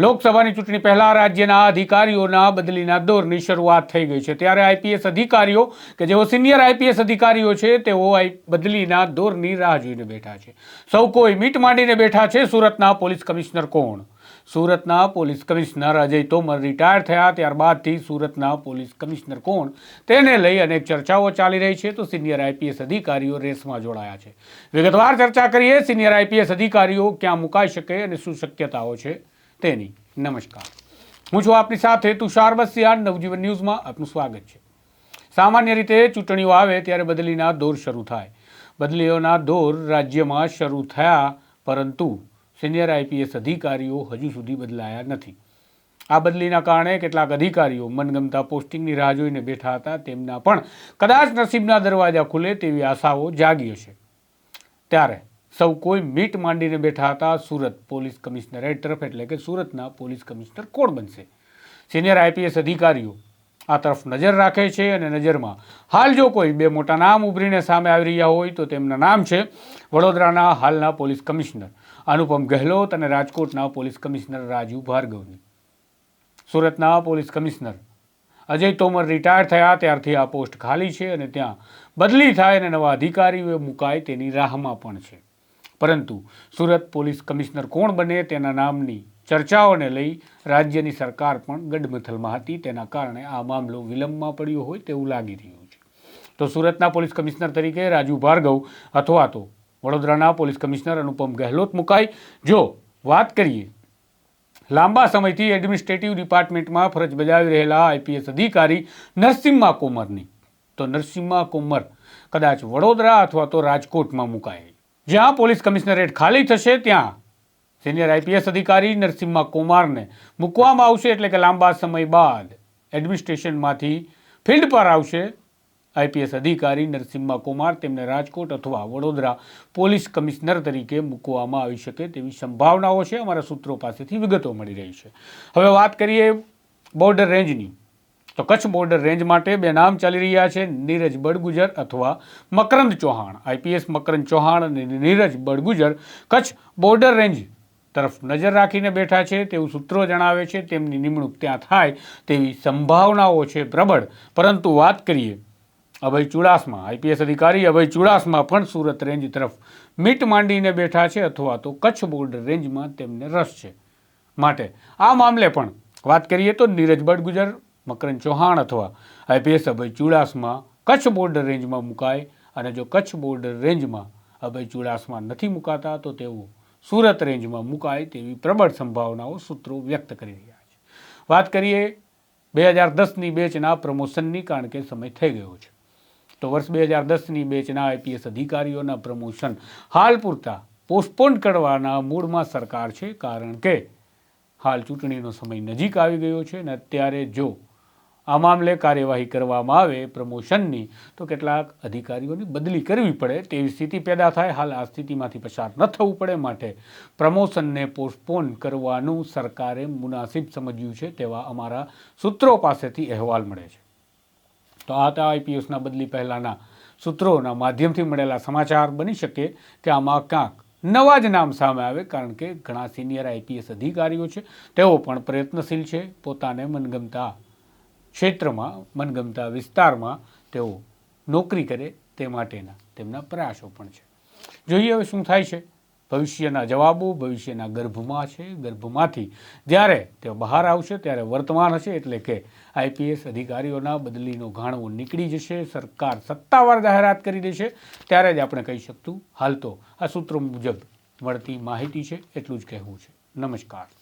લોકસભાની ચૂંટણી પહેલાં રાજ્યના અધિકારીઓના બદલીના દોરની શરૂઆત થઈ ગઈ છે. ત્યારે આઈપીએસ અધિકારીઓ કે જેઓ સિનિયર આઈપીએસ અધિકારીઓ છે, તેઓ બદલીના દોરની રાહ જોઈને બેઠા છે. સૌ કોઈ મીટ માંડીને બેઠા છે. સુરતના પોલીસ કમિશનર કોણ? સુરતના police commissioner Ajay Tomar retire થયા. ત્યારબાદથી સુરતના પોલીસ કમિશનર કોણ? તેને લઈ અનેક ચર્ચાઓ ચાલી રહી છે. તો સિનિયર આઈપીએસ અધિકારીઓ રેસમાં જોડાયા છે. વિગતવાર ચર્ચા કરીએ. સિનિયર આઈપીએસ અધિકારીઓ ક્યાં મુકાઈ શકે અને શું શક્યતાઓ છે? તેની. નમસ્કાર. હું છું આપની સાથે તુષાર બસિયા નવજીવન ન્યૂઝમાં આપનું સ્વાગત છે. સામાન્ય રીતે ચૂંટણીઓ આવે ત્યારે બદલીના દોર શરૂ થાય. બદલીઓના દોર રાજ્યમાં શરૂ થયા, પરંતુ સિનિયર આઈપીએસ અધિકારીઓ હજુ સુધી બદલાયા નથી. આ બદલીના કારણે કેટલાક અધિકારીઓ મનગમતા પોસ્ટિંગની રાહ જોઈને બેઠા હતા, તેમના પણ કદાચ નસીબના દરવાજા ખુલે તેવી આશાઓ જાગી હશે. ત્યારે સૌ કોઈ મીટ માંડીને બેઠા હતા સુરત પોલીસ કમિશનરેટ તરફ એટલે કે સુરતના પોલીસ કમિશનર કોણ બનશે? સિનિયર આઈપીએસ અધિકારીઓ આ તરફ નજર રાખે છે અને નજરમાં હાલ જો કોઈ બે મોટા નામ ઉભરીને સામે આવી રહ્યા હોય તો તેમના નામ છે વડોદરાના હાલના પોલીસ કમિશનર અનુપમ ગહેલોત અને રાજકોટના પોલીસ કમિશનર રાજુ ભાર્ગવની. સુરતના police commissioner Ajay Tomar retire થયા ત્યારથી આ પોસ્ટ ખાલી છે અને ત્યાં બદલી થાય અને નવા અધિકારીઓ મુકાય તેની રાહમાં પણ છે. પરંતુ સુરત પોલીસ કમિશનર કોણ બને તેના નામની ચર્ચાઓને લઈ રાજ્યની સરકાર પણ ગડમથલમાં હતી. તેના કારણે આ મામલો વિલંબમાં પડ્યો હોય તેવું લાગી રહ્યું છે. તો સુરતના પોલીસ કમિશનર તરીકે રાજુ ભાર્ગવ અથવા તો વડોદરાના પોલીસ કમિશનર અનુપમ ગહેલોત મુકાય જો વાત કરીએ, લાંબા સમયથી એડમિનિસ્ટ્રેટિવ ડિપાર્ટમેન્ટમાં ફરજ બજાવી રહેલા આઈપીએસ અધિકારી નરસિમ્હા કોમરની. તો નરસિમ્હા કોમર કદાચ વડોદરા અથવા તો રાજકોટમાં મુકાય જ્યાં પોલીસ કમિશનરેટ ખાલી થશે, ત્યાં સિનિયર આઈપીએસ અધિકારી નરસિમ્હા કુમારને મૂકવામાં આવશે એટલે કે લાંબા સમય બાદ એડમિનિસ્ટ્રેશનમાંથી ફિલ્ડ પર આવશે આઈપીએસ અધિકારી નરસિમ્હા કુમાર તેમને રાજકોટ અથવા વડોદરા પોલીસ કમિશનર તરીકે મૂકવામાં આવી શકે તેવી સંભાવનાઓ છે. અમારા સૂત્રો પાસેથી વિગતો મળી રહી છે. હવે વાત કરીએ બોર્ડર રેન્જની. તો કચ્છ બોર્ડર રેન્જ માટે બે નામ ચાલી રહ્યા છે. નીરજ બડગુજર અથવા મકરંદ ચૌહાણ. આઈપીએસ મકરંદ ચૌહાણ અને નીરજ બડગુજર કચ્છ બોર્ડર રેન્જ તરફ નજર રાખીને બેઠા છે. તેવું સૂત્રો જણાવે છે. તેમની નિમણૂક ત્યાં થાય તેવી સંભાવનાઓ છે પ્રબળ. પરંતુ વાત કરીએ અભય ચુડાસમા. આઈપીએસ અધિકારી અભય ચુડાસમા પણ સુરત રેન્જ તરફ મીટ માંડીને બેઠા છે અથવા તો કચ્છ બોર્ડર રેન્જમાં તેમને રસ છે. માટે આ મામલે પણ વાત કરીએ તો નીરજ બડગુજર મકરન ચૌહાણ અથવા આઈપીએસ અભય ચુડાસમા કચ્છ બોર્ડર રેન્જમાં મુકાય અને જો કચ્છ બોર્ડર રેન્જમાં અભય ચુડાસમા નથી મુકાતા, તો તેઓ સુરત રેન્જમાં મુકાય તેવી પ્રબળ સંભાવનાઓ સૂત્રો વ્યક્ત કરી રહ્યા છે. વાત કરીએ બે હજાર દસની બેચના પ્રમોશનની, કારણ કે સમય થઈ ગયો છે. તો વર્ષ બે હજાર દસની બેચના આઈપીએસ અધિકારીઓના પ્રમોશન હાલ પૂરતા પોસ્ટપોન કરવાના મૂળમાં સરકાર છે, કારણ કે હાલ ચૂંટણીનો સમય નજીક આવી ગયો છે અને અત્યારે જો આ મામલે કાર્યવાહી કરવામાં આવે પ્રમોશનની, તો કેટલાક અધિકારીઓની બદલી કરવી પડે તેવી સ્થિતિ પેદા થાય. હાલ આ સ્થિતિમાંથી પસાર ન થવું પડે માટે પ્રમોશનને પોસ્ટપોન કરવાનું સરકારે મુનાસિબ સમજ્યું છે તેવા અમારા સૂત્રો પાસેથી અહેવાલ મળે છે. તો આ હતા આઈપીએસના બદલી પહેલાંના સૂત્રોના માધ્યમથી મળેલા સમાચાર. બની શકે કે આમાં ક્યાંક નવા જ નામ સામે આવે, કારણ કે ઘણા સિનિયર આઈપીએસ અધિકારીઓ છે, તેઓ પણ પ્રયત્નશીલ છે. પોતાને મનગમતા ક્ષેત્રમાં, મનગમતા વિસ્તારમાં તેઓ નોકરી કરે તે માટેના તેમના પ્રયાસો પણ છે. જોઈએ હવે શું થાય છે. ભવિષ્યના જવાબો, ભવિષ્યના ગર્ભમાં છે. ગર્ભમાંથી જ્યારે તે બહાર આવશે, ત્યારે વર્તમાન હશે એટલે કે આઈપીએસ અધિકારીઓના બદલીનો ઘાણવો નીકળી જશે. સરકાર સત્તાવાર જાહેરાત કરી દેશે. ત્યારે જ આપણે કહી શકતું, હાલ તો આ સૂત્રો મુજબ મળતી માહિતી છે. એટલું જ કહેવું છે. નમસ્કાર.